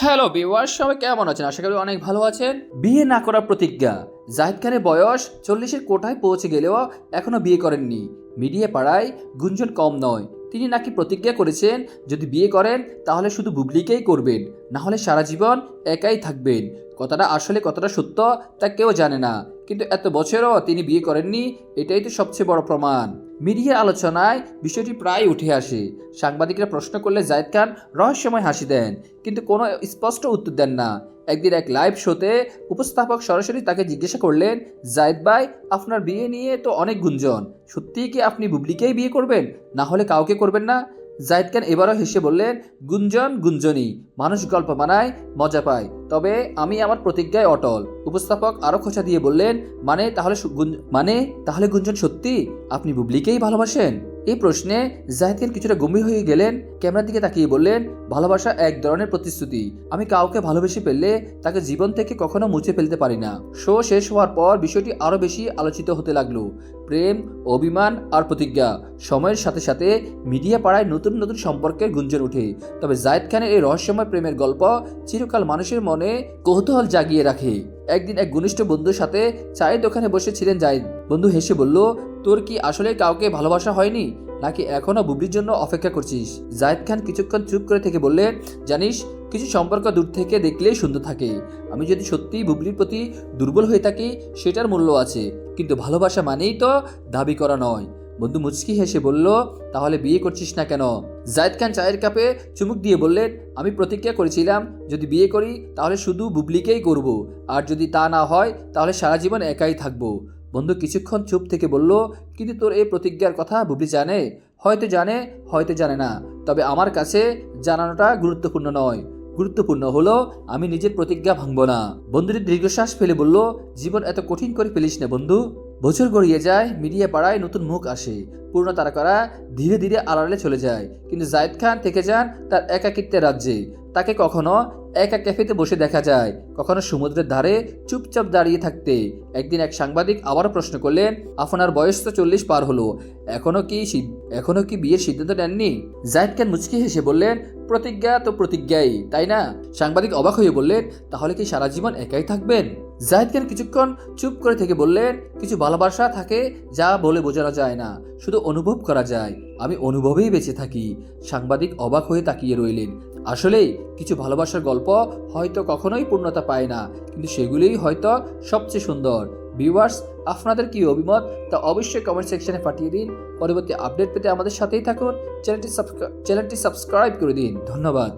Hello beware সবাই কেমন আছেন? আশা করি অনেক ভালো আছেন। বিয়ে না করার প্রতিজ্ঞা। জাহিদ খানের বয়স চল্লিশের কোঠায় পৌঁছে গেলেও এখনও বিয়ে করেননি। মিডিয়া পাড়ায় গুঞ্জন কম নয়। তিনি নাকি প্রতিজ্ঞা করেছেন, যদি বিয়ে করেন, তাহলে শুধু বুবলিকেই করবেন, না হলে সারা জীবন একাই থাকবেন। কথাটা আসলে কতটা সত্য, তা কেউ জানে না। কিন্তু এত বছরও তিনি বিয়ে করেননি, এটাই তো সবচেয়ে বড় প্রমাণ। মিডিয়ার আলোচনায় বিষয়টি প্রায় উঠে আসে। সাংবাদিকরা প্রশ্ন করলে জায়দ খান রহস্যময় হাসি দেন, কিন্তু কোনো স্পষ্ট উত্তর দেন না। একদিন এক লাইভ শোতে উপস্থাপক সরাসরি তাকে জিজ্ঞাসা করলেন, জায়দ ভাই, আপনার বিয়ে নিয়ে তো অনেক গুঞ্জন, সত্যিই কি আপনি বুবলিকেই বিয়ে করবেন? না হলে কাউকে করবেন না? জায়েদ খান এবারও হেসে বললেন, গুঞ্জন, গুঞ্জনই। মানুষ গল্প বানায় মজা পায়। তবে আমি আমার প্রতিজ্ঞায় অটল। উপস্থাপক আরও খোঁচা দিয়ে বললেন মানে তাহলে মানে তাহলে গুঞ্জন সত্যি? আপনি বুবলিকেই ভালোবাসেন? এই প্রশ্নে জাহিদ খান কিছুটা গম্ভীর হয়ে গেলেন, ক্যামেরার দিকে তাকিয়ে বললেন, ভালোবাসা এক ধরনের প্রতিশ্রুতি। আমি কাউকে ভালোবেসে ফেললে তাকে জীবন থেকে কখনো মুছে ফেলতে পারি না। শো শেষ হওয়ার পর বিষয়টি আরও বেশি আলোচিত হতে লাগল। প্রেম, অভিমান আর প্রতিজ্ঞা সময়ের সাথে সাথে মিডিয়া পাড়ায় নতুন নতুন সম্পর্কের গুঞ্জন ওঠে। তবে জায়েদ খানের এই রহস্যময় প্রেমের গল্প চিরকাল মানুষের মনে কৌতূহল জাগিয়ে রাখে। একদিন এক ঘনিষ্ঠ বন্ধুর সাথে চায়ের দোকানে বসেছিলেন জায়েদ বন্ধু হেসে বলল, তোর কি আসলে কাউকে ভালোবাসা হয়নি? নাকি এখনও বুবলির জন্য অপেক্ষা করছিস? জায়েদ খান কিছুক্ষণ চুপ করে থেকে বললে, জানিস, কিছু সম্পর্ক দূর থেকে দেখলেই সুন্দর থাকে। আমি যদি সত্যিই বুবলির প্রতি দুর্বল হয়ে থাকি, সেটার মূল্য আছে। কিন্তু ভালোবাসা মানেই তো দাবি করা নয়। বন্ধু মুচকি হেসে বলল, তাহলে বিয়ে করছিস না কেন? জায়েদ খান চায়ের কাপে চুমুক দিয়ে বললেন, আমি প্রতিজ্ঞা করেছিলাম, যদি বিয়ে করি, তাহলে শুধু বুবলিকেই করব, আর যদি তা না হয়, তাহলে সারা জীবন একাই থাকব। বন্ধু কিছুক্ষণ চুপ থেকে বলল, কিন্তু তোর এই প্রতিজ্ঞার কথা বুবলি জানে? হয়তো জানে হয়তো জানে না। তবে আমার কাছে জানানোটা গুরুত্বপূর্ণ নয়। গুরুত্বপূর্ণ হলো, আমি নিজের প্রতিজ্ঞা ভাঙব না। বন্ধুটি দীর্ঘশ্বাস ফেলে বলল, জীবন এত কঠিন করে ফেলিস না বন্ধু। বছর গড়িয়ে যায়, মিডিয়া পাড়ায় নতুন মুখ আসে। পুরনো তারকারা ধীরে ধীরে আড়ালে চলে যায়। কিন্তু জায়দ খান থেকে যান তার একাকিত্বের রাজ্যে। তাকে কখনো একা ক্যাফেতে বসে দেখা যায়। কখনো সমুদ্রের ধারে চুপচাপ দাঁড়িয়ে থাকতে। একদিন এক সাংবাদিক আবারও প্রশ্ন করলেন, আপনার বয়স তো চল্লিশ পার হলো। এখনও কি সি- এখনও কি বিয়ের সিদ্ধান্ত নেননি? জায়েদ খান মুচকি হেসে বললেন, প্রতিজ্ঞা তো প্রতিজ্ঞাই, তাই না? সাংবাদিক অবাক হয়ে বললেন, তাহলে কি সারা জীবন একাই থাকবেন? জাহিদ খান কিছুক্ষণ চুপ করে থেকে বললেন, কিছু ভালোবাসা থাকে যা বলে বোঝানো যায় না, শুধু অনুভব করা যায়। আমি অনুভবেই বেঁচে থাকি। সাংবাদিক অবাক হয়ে তাকিয়ে রইলেন। আসলেই কিছু ভালোবাসার গল্প হয়তো কখনোই পূর্ণতা পায় না, কিন্তু সেগুলিই হয়তো সবচেয়ে সুন্দর। ভিউয়ার্স আপনাদের কি অভিমত? তা অবশ্যই কমেন্ট সেকশনে পাঠিয়ে দিন। পরবর্তী আপডেট পেতে আমাদের সাথেই থাকুন। চ্যানেলটি চ্যানেলটি সাবস্ক্রাইব করে দিন। ধন্যবাদ।